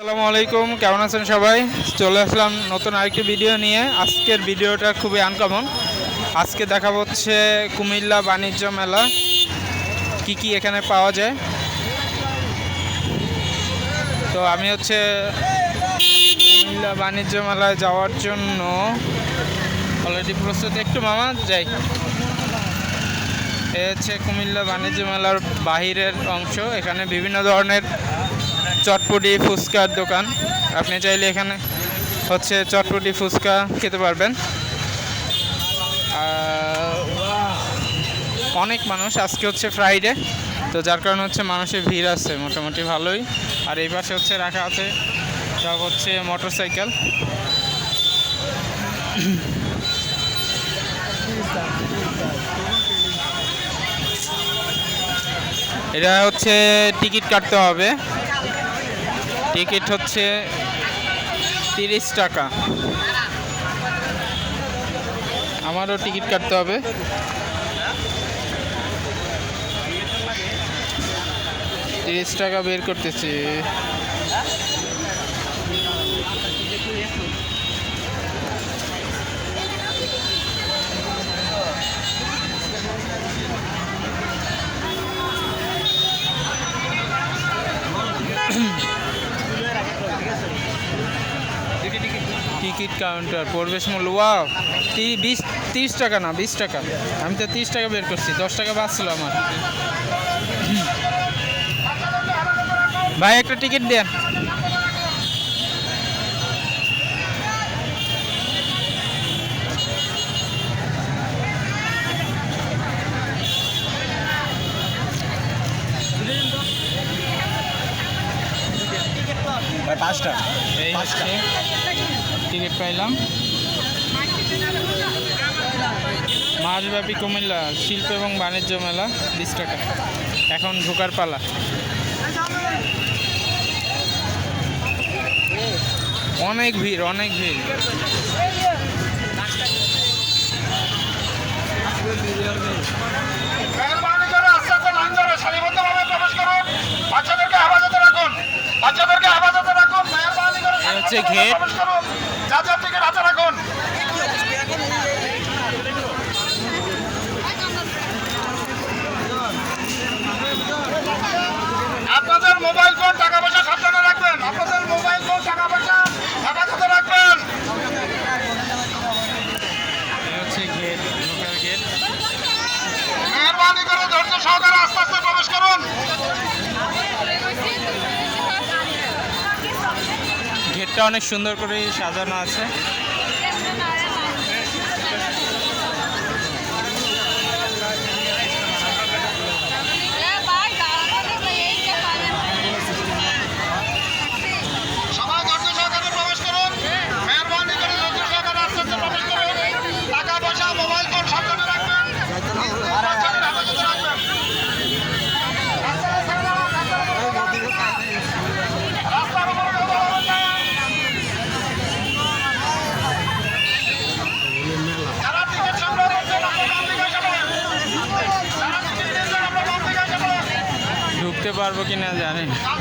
আসসালামু আলাইকুম, কেমন আছেন সবাই? চলে আসলাম নতুন আরেকটি ভিডিও নিয়ে। আজকের ভিডিওটা খুবই আনকমন আজকে দেখা হচ্ছে কুমিল্লা বাণিজ্য মেলা। কি কি এখানে পাওয়া যায়? তো আমি হচ্ছে কুমিল্লা বাণিজ্য মেলায় যাওয়ার জন্য অলরেডি প্রস্তুত। একটু মামা, যাই। এ হচ্ছে কুমিল্লা বাণিজ্য মেলার বাহিরের অংশ। এখানে বিভিন্ন ধরনের চটপটি ফুচকার দোকান। আপনি চাইলে এখানে হচ্ছে চটপটি ফুচকা খেতে পারবেন। অনেক মানুষ, আজকে হচ্ছে ফ্রাইডে তো যার কারণে হচ্ছে মানুষের ভিড় আছে মোটামুটি ভালোই। আর এই পাশে হচ্ছে রাখা আছে, সব হচ্ছে মোটর সাইকেল এটা হচ্ছে টিকিট কাটতে হবে। টিকিট হচ্ছে তিরিশ টাকা। আমারও টিকিট কাটতে হবে। তিরিশ টাকা বের করতেছি টিকিট কাউন্টার প্রবেশ মূল্য ওয়াও বিশ তিরিশ টাকা না বিশ টাকা। আমি তো তিরিশ টাকা বের করছি দশ টাকা বাঁচছিল আমার। ভাই একটা টিকিট দেন। পাঁচটা। এই হচ্ছে। টিকিট পাইলাম। মাসব্যাপী কুমিল্লা শিল্প এবং বাণিজ্য মেলা বিশ টাকা এখন ঢোকার পালা। অনেক ভিড় অনেক ভিড়। হচ্ছে সারিবদ্ধভাবে গেট। থেকে হাতে রাখুন আপনাদের মোবাইল অনেক সুন্দর করে সাজানো আছে। কিনা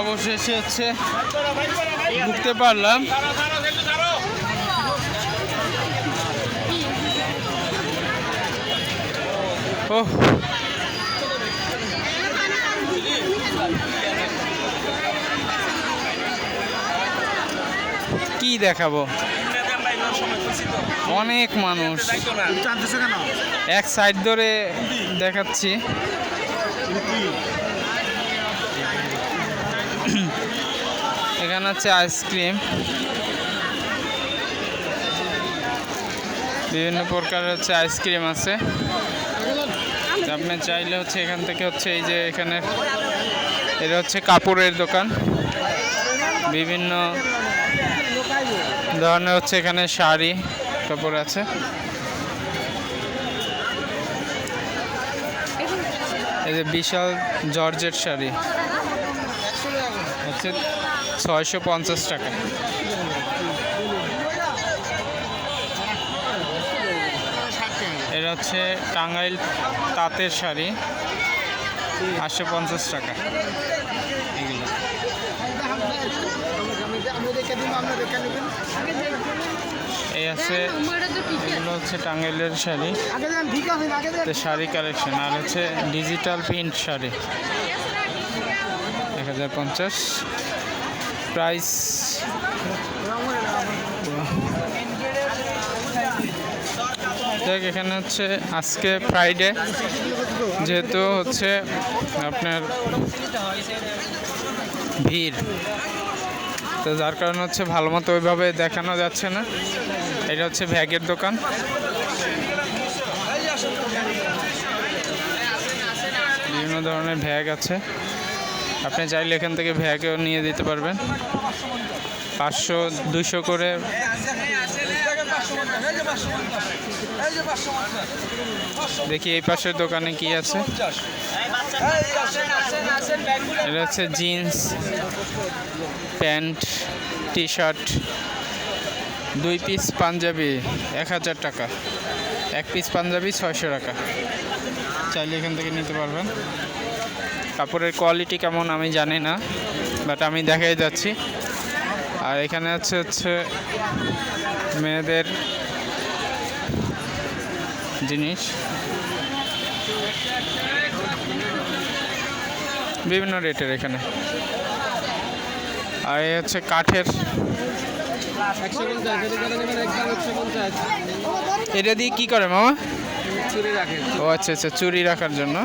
অবশেষে হচ্ছে ঢুকতে পারলাম। ও কি দেখাবো? অনেক মানুষ। এক সাইড ধরে দেখাচ্ছি। এখানে হচ্ছে আইসক্রিম। বিভিন্ন প্রকারের হচ্ছে আইসক্রিম আছে। আপনি চাইলে হচ্ছে এখান থেকে হচ্ছে এই যে এখানে, এটা হচ্ছে কাপড়ের দোকান। বিভিন্ন ধরনের হচ্ছে এখানে শাড়ি, কাপড় আছে। এই যে বিশাল জর্জের শাড়ি। হচ্ছে ছয়শো পঞ্চাশ টাকা। এটা হচ্ছে টাঙ্গাইল তাঁতের শাড়ি, আটশো পঞ্চাশ টাকা। এই আছে, এগুলো হচ্ছে টাঙ্গাইলের শাড়ি। তো শাড়ি কালেকশন, আর হচ্ছে ডিজিটাল প্রিন্ট শাড়ি। এক হাজার পঞ্চাশ। প্রাইস দেখ, এখানে হচ্ছে আজকে ফ্রাইডে যেহেতু হচ্ছে আপনার ভিড়। তো যার কারণে হচ্ছে ভালো মতো ওইভাবে দেখানো যাচ্ছে না। এটা হচ্ছে ভ্যাগের দোকান। বিভিন্ন ধরনের ভ্যাগ আছে। আপনি চাইলে এখান থেকে ভ্যাগও নিয়ে দিতে পারবেন। পাঁচশো দুশো করে। দেখি এই পাশের দোকানে কি আছে। এটা হচ্ছে জিন্স, প্যান্ট টি শার্ট দুই পিস পাঞ্জাবি, এক হাজার টাকা। এক পিস পাঞ্জাবি, ছয়শো টাকা। চাইলে এখান থেকে নিতে পারবেন। কাপড়ের কোয়ালিটি কেমন আমি জানি না বাট আমি দেখাই যাচ্ছি। আর এখানে হচ্ছে হচ্ছে মেয়েদের জিনিস। বিভিন্ন রেটের এখানে। আর এই হচ্ছে কাঠের। এটা দিয়ে কি করে মামা? ও আচ্ছা আচ্ছা চুরি রাখার জন্য।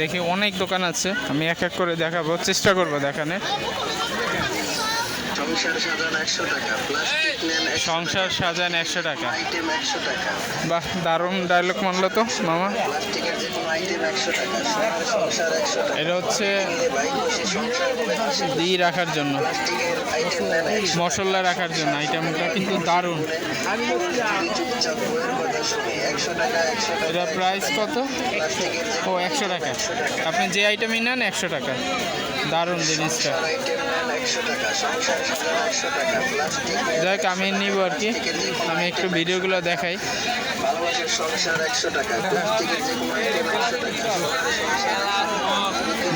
দেখি অনেক দোকান আছে। আমি এক এক করে দেখাবো চেষ্টা করব দেখানোর সংসার সাজান একশো টাকা বাহ দারুণ ডায়লগ মানলো তো মামা। এটা হচ্ছে দিয়ে রাখার জন্য। মশলা রাখার জন্য আইটেমটা কিন্তু দারুণ। এটা প্রাইস কত? ও, একশো টাকা। আপনি যে আইটেমই নেন, একশো টাকা। দারুণ জিনিসটা। হোক আমি নিব আর কি। আমি একটু ভিডিওগুলো দেখাই। একশো টাকা।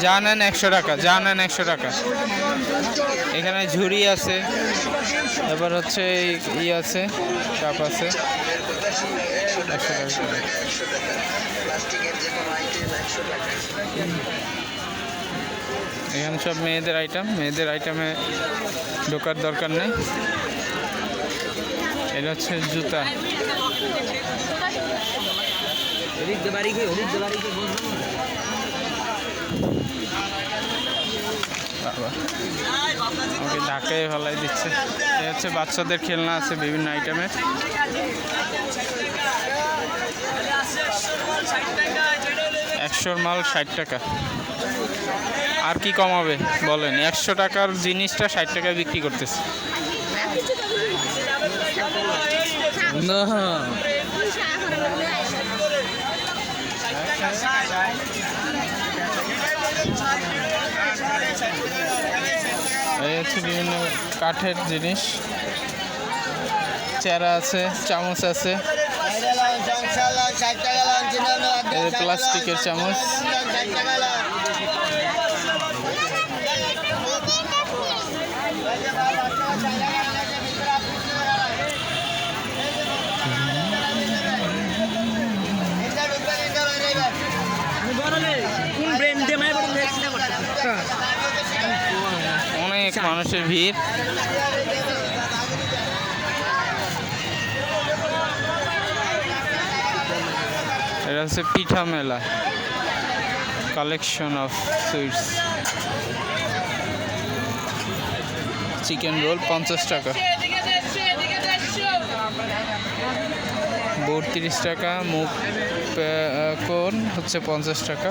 যে নেন একশো টাকা, যা নেন একশো টাকা। এখানে ঝুড়ি আছে, এবার হচ্ছে ই আছে কাপ আছে। এখানে সব মেয়েদের আইটেম মেয়েদের আইটেমে ঢোকার দরকার নেই। এটা হচ্ছে জুতা। আমাকে ঢাকায় ফেলাই দিচ্ছে। এই হচ্ছে বাচ্চাদের খেলনা আছে বিভিন্ন আইটেমের। একশোর মাল ষাট টাকা। আর কি কমাবে, বলেন? একশো টাকার জিনিসটা ষাট টাকায় বিক্রি করতেছে। না এই হচ্ছে বিভিন্ন কাঠের জিনিস। চেরা আছে চামচ আছে। প্লাস্টিকের চামচ। মানুষের ভিড়। এটা হচ্ছে পিঠা মেলা। Collection of sweets chicken roll পঞ্চাশ টাকা। বত্রিশ টাকা। মুখ কোন? হচ্ছে পঞ্চাশ টাকা।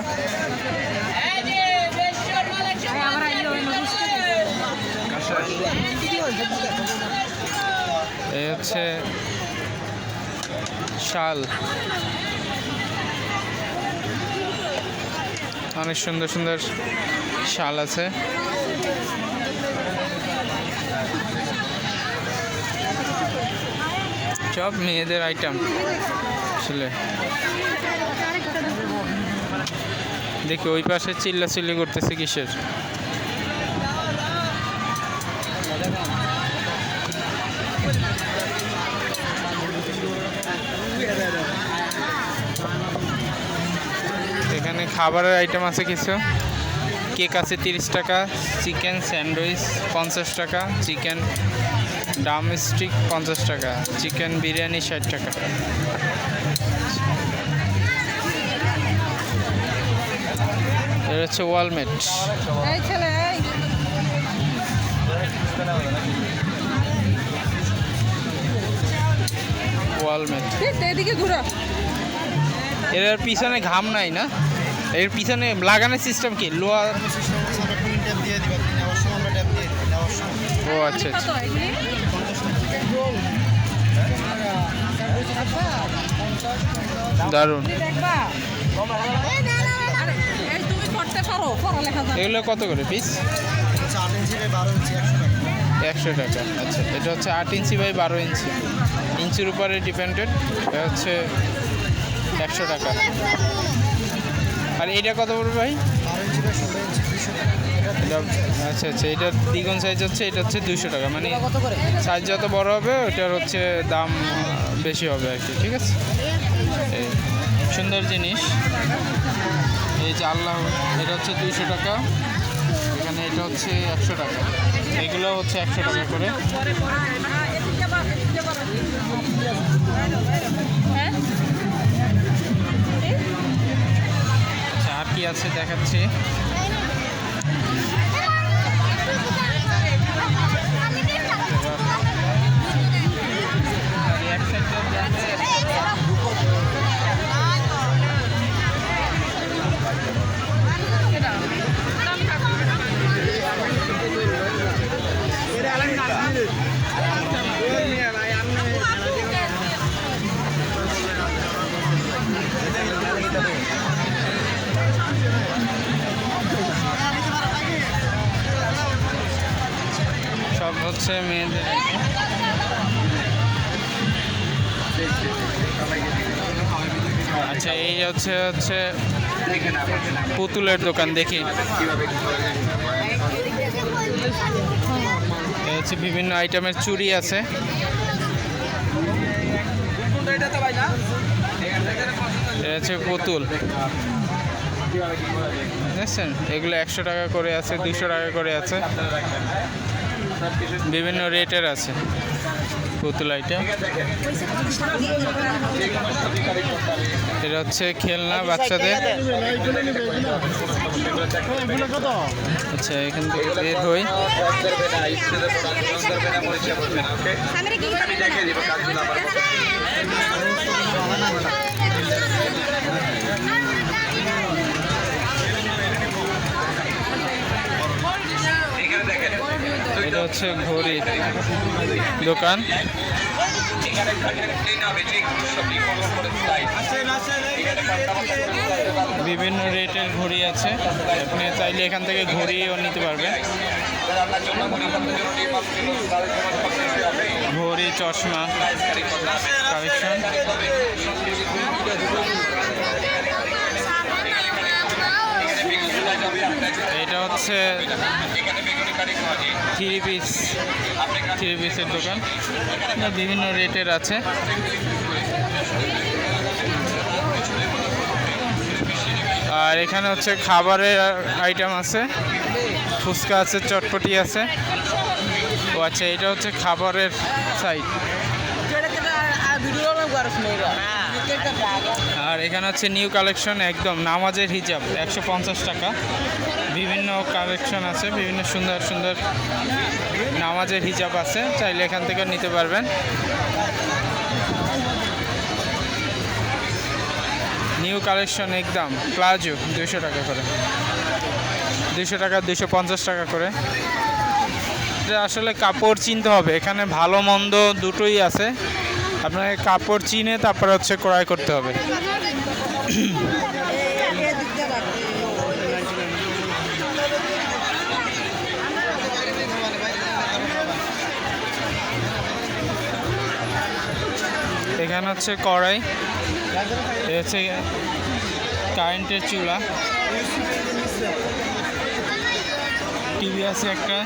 এই হচ্ছে শাল। অনেক সুন্দর সুন্দর শাল আছে। সব মেয়েদের আইটেম আসলে। দেখি ওই পাশে চিল্লা চিল্লি করতেছে কিসের? খাবারের আইটেম আছে কিছু? কেক আছে তিরিশ টাকা চিকেন স্যান্ডউইচ পঞ্চাশ টাকা চিকেন ডাম স্টিক পঞ্চাশ টাকা চিকেন বিরিয়ানি ষাট টাকা। এটা হচ্ছে ওয়ালমেট। ওয়ালমেট। এর পিছনে ঘাম নাই না? এর পিছনে লাগানোর সিস্টেম কি? লোহার ও আচ্ছা আচ্ছা। জানো। এগুলো কত করে পিস একশো টাকা আচ্ছা। এটা হচ্ছে আট ইঞ্চি বাই বারো ইঞ্চি। ইঞ্চির উপরে ডিপেন্ডেড এটা হচ্ছে একশো টাকা। আর এটা কত পড়বে ভাই? আচ্ছা আচ্ছা এটা দ্বিগুণ সাইজ হচ্ছে, এটা হচ্ছে দুশো টাকা। মানে সাইজ যত বড় হবে, ওটার হচ্ছে দাম বেশি হবে আর কি, ঠিক আছে? সুন্দর জিনিস। এই যে আল্লাহ, এটা হচ্ছে দুইশো টাকা। এখানে এটা হচ্ছে একশো টাকা। এগুলো হচ্ছে একশো টাকা করে। কি আছে দেখাচ্ছি। এই হচ্ছে পুতুলের দোকান, দেখি। হচ্ছে বিভিন্ন আইটেমের চুড়ি আছে। হচ্ছে পুতুল। বুঝছেন এগুলো একশো টাকা করে আছে, দুশো টাকা করে আছে। বিভিন্ন রেটের আছে। পুতুল আইটেম এটা হচ্ছে খেলনা বাচ্চাদের। আচ্ছা এখান থেকে বের হই। হচ্ছে ঘড়ি দোকান। বিভিন্ন রেটের ঘড়ি আছে। আপনি চাইলে এখান থেকে ঘড়িও নিতে পারবেন। ঘড়ি, চশমা, কালেকশন। এটা হচ্ছে থ্রি পিস, থ্রি পিসের দোকান। বিভিন্ন রেটের আছে। আর এখানে হচ্ছে খাবারের আইটেম আছে। ফুচকা আছে, চটপটি আছে। ও আচ্ছা এটা হচ্ছে খাবারের সাইড আর এখানে হচ্ছে নিউ কালেকশন একদম নামাজের হিজাব, একশো পঞ্চাশ টাকা। বিভিন্ন কালেকশন আছে, বিভিন্ন সুন্দর সুন্দর নামাজের হিজাব আছে, চাইলে এখান থেকে নিতে পারবেন। নিউ কালেকশন একদম প্লাজো দুশো টাকা করে। দুশো টাকা দুশো পঞ্চাশ টাকা করে। এটা আসলে কাপড় চিনতে হবে, এখানে ভালো মন্দ দুটোই আছে। আপনাকে কাপড় চিনে তারপরে হচ্ছে ক্রয় করতে হবে। এখানে হচ্ছে কড়াই হচ্ছে কারেন্টের চুলা টিভি আছে একটা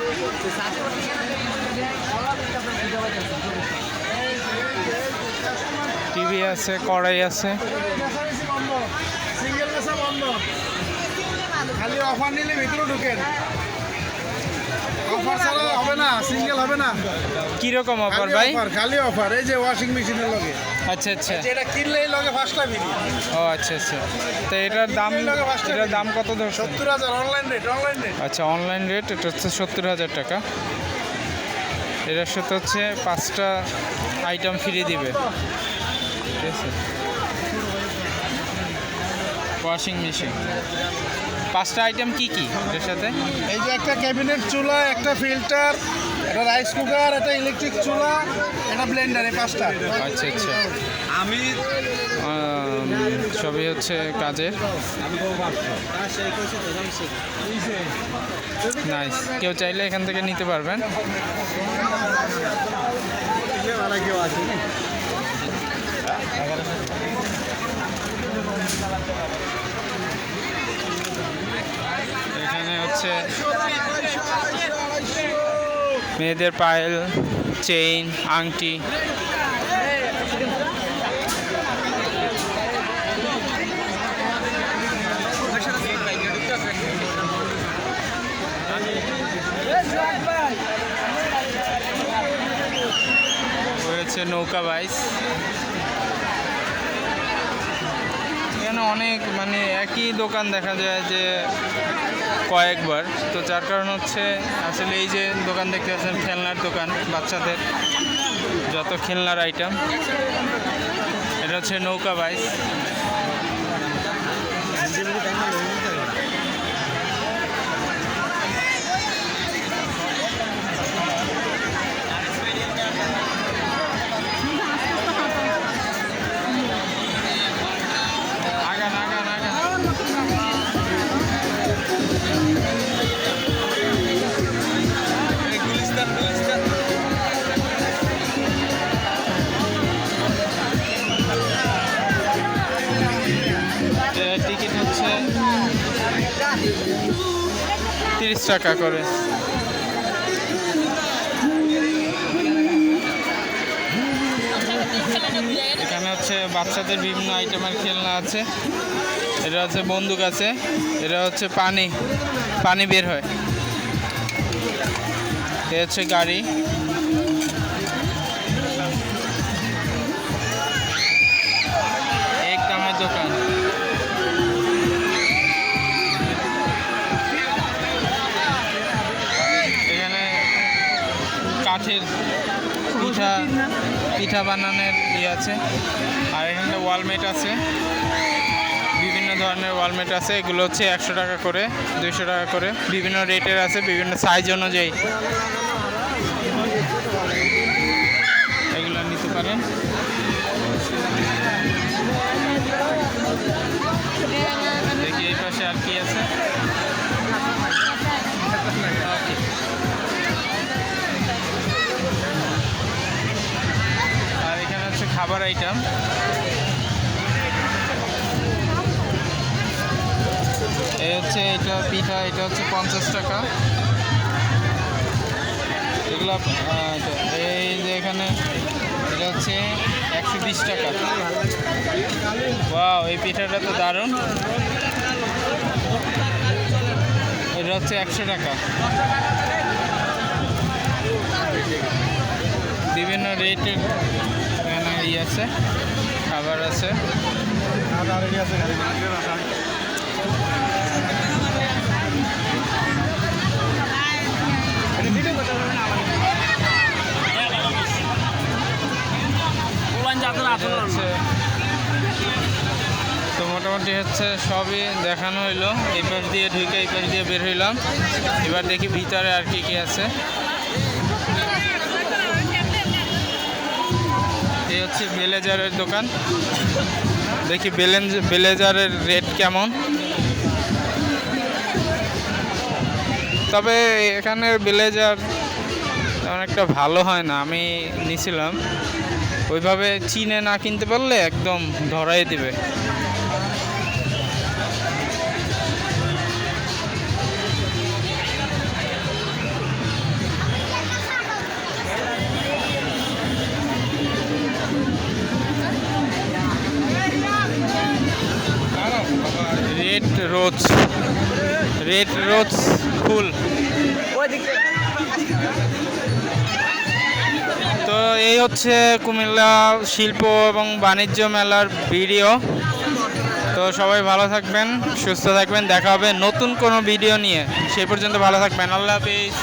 টিভি আছে কড়াই আছে। খালি অফার নিলে ভিতরে ঢুকেন। অফার ছাড়া হবে না সিঙ্গেল হবে না। কীরকম অফার ভাই? খালি অফার এই যে ওয়াশিং মেশিনের লগে। আচ্ছা আচ্ছা। যেটা কিনলেই লগে ফার্স্টটা বিলি ও আচ্ছা আচ্ছা। তো এটার দাম লাগে এটার দাম কত ধরছেন? সত্তর হাজার অনলাইন রেট অনলাইন রেট আচ্ছা অনলাইন রেট এটা হচ্ছে সত্তর হাজার টাকা। এটার সাথে হচ্ছে পাঁচটা আইটেম ফ্রি দিবে। ঠিক আছে। ওয়াশিং মেশিন পাঁচটা আইটেম কি কি এটার সাথে? এই যে একটা ক্যাবিনেট চুলা একটা ফিল্টার একটা রাইস কুকার একটা ইলেকট্রিক চুলা একটা ব্লেন্ডার এই পাঁচটা। আচ্ছা আচ্ছা। আম, সবই হচ্ছে কাজের। নাইস কেউ চাইলে এখান থেকে নিতে পারবেন। এখানে হচ্ছে মেয়েদের পায়েল চেইন আংটি। রয়েছে নৌকা বাইস। এখানে অনেক মানে একই দোকান দেখা যায় যে কয়েকবার। তো যার কারণ হচ্ছে, আসলে এই যে দোকান দেখতে পাচ্ছেন, খেলনার দোকান বাচ্চাদের, যত খেলনার আইটেম এটা হচ্ছে নৌকা বাইস। টাকা করে। এখানে হচ্ছে বাচ্চাদের বিভিন্ন আইটেমের খেলনা আছে। এটা হচ্ছে বন্দুক আছে, এটা হচ্ছে পানি পানি বের হয়। এটা হচ্ছে গাড়ি। পিঠা বানানোর ইয়ে আছে। আর এখানে ওয়ালমেট আছে। বিভিন্ন ধরনের ওয়ালমেট আছে। এগুলো হচ্ছে একশো টাকা করে, দুইশো টাকা করে। বিভিন্ন রেটের আছে, বিভিন্ন সাইজ অনুযায়ী। খাবার আইটেম এই হচ্ছে এটা পিঠা, এটা হচ্ছে পঞ্চাশ টাকা। এগুলো এই যে এখানে, এটা হচ্ছে একশো বিশ টাকা। ওয়াও এই পিঠাটা তো দারুণ। এটা হচ্ছে একশো টাকা। বিভিন্ন রেটের ইয়ে আছে খাবার আছে। তো মোটামুটি হচ্ছে সবই দেখানো হইল। এই পাশ দিয়ে ঢুকে এই পাশ দিয়ে বের হইলাম। এবার দেখি ভিতরে আর কি কি আছে। এই হচ্ছে বেলেজারের দোকান। দেখি বেলেন, বেলেজারের রেট কেমন। তবে এখানে বেলেজার তেমন একটা ভালো হয় না, আমি নিছিলাম। ওইভাবে চিনে না কিনতে পারলে একদম ধরাই দিবে। রেড রোজ ফুল তো এই হচ্ছে কুমিল্লা শিল্প এবং বাণিজ্য মেলার ভিডিও। তো সবাই ভালো থাকবেন, সুস্থ থাকবেন, দেখা হবে নতুন কোনো ভিডিও নিয়ে। সেই পর্যন্ত ভালো থাকবেন, আল্লাহ হাফিজ।